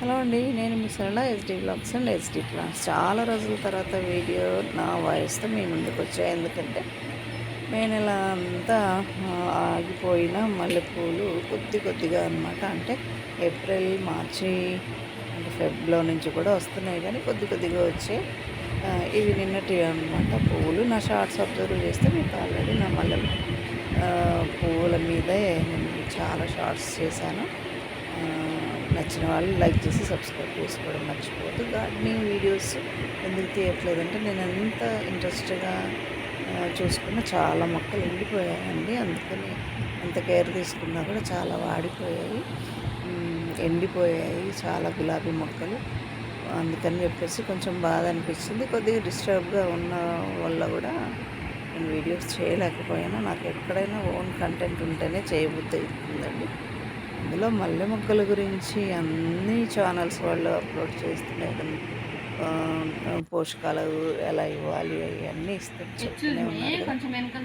Hello అండి నేను మీ Sarala SD blogs and SD plans చాలా రోజుల తర్వాత వీడియో నా వాయిస్తో మీ ముందుకు వచ్చాయి. ఎందుకంటే మే నెల అంతా ఆగిపోయిన మల్లెపూలు కొద్ది కొద్దిగా అనమాట అంటే ఏప్రిల్ మార్చి అంటే ఫెబ్లో నుంచి కూడా వస్తున్నాయి కానీ కొద్ది కొద్దిగా వచ్చాయి. ఇవి నిన్నటి అనమాట పువ్వులు నా షార్ట్స్ అబ్జర్వ్ చేస్తే మీకు ఆల్రెడీ నా మల్లె పువ్వుల మీదే నేను చాలా షార్ట్స్ చేశాను. నచ్చిన వాళ్ళు లైక్ చేసి సబ్స్క్రైబ్ చేసుకోవడం మర్చిపోవద్దు. గార్డెనింగ్ వీడియోస్ ఎందుకు తీయట్లేదంటే నేను ఎంత ఇంట్రెస్ట్గా చూసుకున్న చాలా మొక్కలు ఎండిపోయాయండి. అందుకని ఎంత కేర్ తీసుకున్నా కూడా చాలా వాడిపోయాయి. ఎండిపోయాయి చాలా గులాబీ మొక్కలు. అందుకని చెప్పేసి కొంచెం బాధ అనిపించింది కొద్దిగా డిస్టర్బ్గా ఉన్న వల్ల కూడా నేను వీడియోస్ చేయలేకపోయాను. నాకు ఎక్కడైనా ఓన్ కంటెంట్ ఉంటేనే చేయబుద్ధి అవుతుందండి. అందులో మల్లె మొక్కల గురించి అన్ని ఛానల్స్ వాళ్ళు అప్లోడ్ ఆ, పోషకాలు ఎలా ఇవ్వాలి అవన్నీ ఇస్తూ చెప్తూనే ఉన్నారు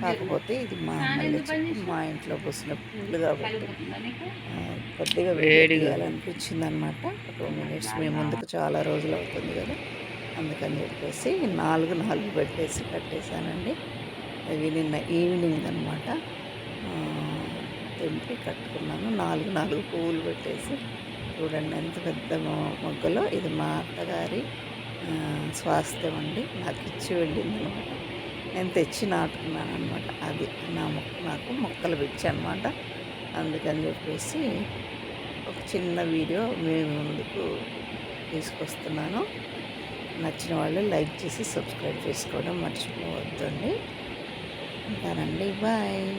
కాకపోతే ఇది మా మల్లె చెట్టు మా ఇంట్లో పూసిన పూలు కాబట్టి. కొద్దిగా వేడిగా. అనిపించింది అనమాట టూ మినిట్స్ మేము ముందుకు చాలా రోజులు అవుతుంది కదా. అందుకని చెప్పేసి నాలుగు నాలుగు పెట్టేసి కట్టేశానండి. అవి నిన్న ఈవినింగ్ అనమాట తెంపి కట్టుకున్నాను. నాలుగు నాలుగు పువ్వులు పెట్టేసి. చూడండి ఎంత పెద్ద మొగ్గలో. ఇది మా అత్తగారి స్వాస్థ్యం అండి. నాకు ఇచ్చి వెళ్ళింది అనమాట నేను తెచ్చి నాటుకున్నాను అనమాట అది నా మొక్క నాకు మొక్కలు పిచ్చి అనమాట అందుకని చెప్పేసి ఒక చిన్న వీడియో మీ ముందుకు తీసుకొస్తున్నాను. నచ్చిన వాళ్ళు లైక్ చేసి సబ్స్క్రైబ్ చేసుకోవడం మర్చిపోవద్దండి. ఉంటానండి. బాయ్.